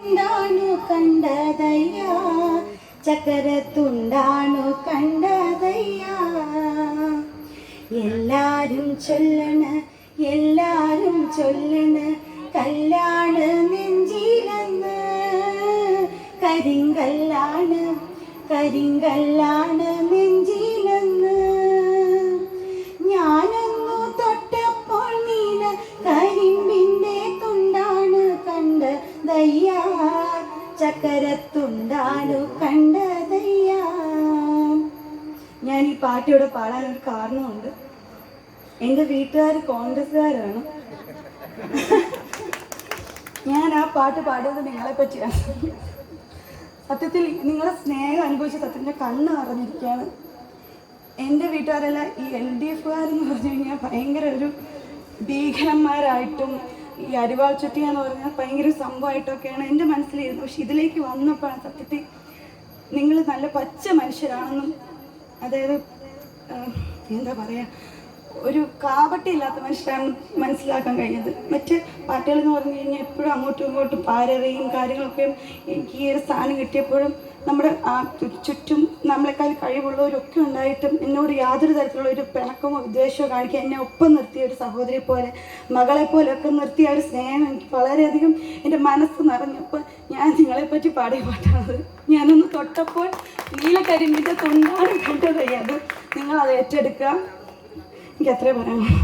തുണ്ടാണു കണ്ടതയ്യ. ചക്കരത്തുണ്ടാണു കണ്ടതയ്യ. എല്ലാരും ചൊല്ലണ എല്ലാരും ചൊല്ലണ. കല്യാണ നെഞ്ചിലെന്ന് കരിങ്കല്ലാണ് കരിങ്കല്ലാണ് നെഞ്ചിലെന്ന് കണ്ടതയ്യ ചക്കരത്തുണ്ടാണ് കണ്ടതയ്യ. ഞാൻ ഈ പാട്ട് ഇവിടെ പാടാൻ ഒരു കാരണമുണ്ട്. എന്റെ വീട്ടുകാർ കോൺഗ്രസ്സുകാരാണ്. ഞാൻ ആ പാട്ട് പാടുന്നത് നിങ്ങളെ പറ്റിയാണ്. സത്യത്തിൽ നിങ്ങളെ സ്നേഹം അനുഭവിച്ച സത്യത്തിന്റെ കണ്ണ് നിറഞ്ഞിരിക്കുകയാണ്. എന്റെ വീട്ടുകാരെല്ലാം ഈ എൽ ഡി എഫുകാരെന്ന് പറഞ്ഞു കഴിഞ്ഞാൽ ഭയങ്കര ഒരു ഭീകരന്മാരായിട്ടും ഈ അരിവാൾ ചുറ്റി എന്ന് പറഞ്ഞാൽ ഭയങ്കര സംഭവമായിട്ടൊക്കെയാണ് എന്റെ മനസ്സിലിരുന്നത്. പക്ഷെ ഇതിലേക്ക് വന്നപ്പോഴാണ് സത്യത്തിൽ നിങ്ങൾ നല്ല പച്ച മനുഷ്യരാണെന്നും അതായത് എന്താ പറയുക ഒരു കാപട്ടിയില്ലാത്ത മനുഷ്യരാണ് മനസ്സിലാക്കാൻ കഴിഞ്ഞത്. മറ്റ് പാർട്ടികൾ എന്ന് പറഞ്ഞു കഴിഞ്ഞാൽ എപ്പോഴും അങ്ങോട്ടും ഇങ്ങോട്ടും പാരറിയും കാര്യങ്ങളൊക്കെ എനിക്ക് ഈ ഒരു സ്ഥാനം കിട്ടിയപ്പോഴും നമ്മുടെ ആ ചുറ്റും നമ്മളെക്കാൾ കഴിവുള്ളവരൊക്കെ ഉണ്ടായിട്ടും എന്നോട് യാതൊരു തരത്തിലുള്ള ഒരു പിണക്കമോ വിദ്വേഷമോ കാണിക്കാൻ എന്നെ ഒപ്പം നിർത്തിയ ഒരു സഹോദരിയെ പോലെ മകളെ പോലെ ഒക്കെ നിർത്തിയ ഒരു സ്നേഹം എനിക്ക് വളരെയധികം എന്റെ മനസ്സ് നിറഞ്ഞപ്പോൾ ഞാൻ നിങ്ങളെപ്പറ്റി പാടിയ പാട്ടാണത്. ഞാനൊന്ന് തൊട്ടപ്പോൾ നീലക്കരിമ്പിന്റെ തൊണ്ടാണ് കണ്ടത് അത് നിങ്ങളത് ഏറ്റെടുക്കുക. എനിക്ക് അത്രേ പറയാനുള്ളൂ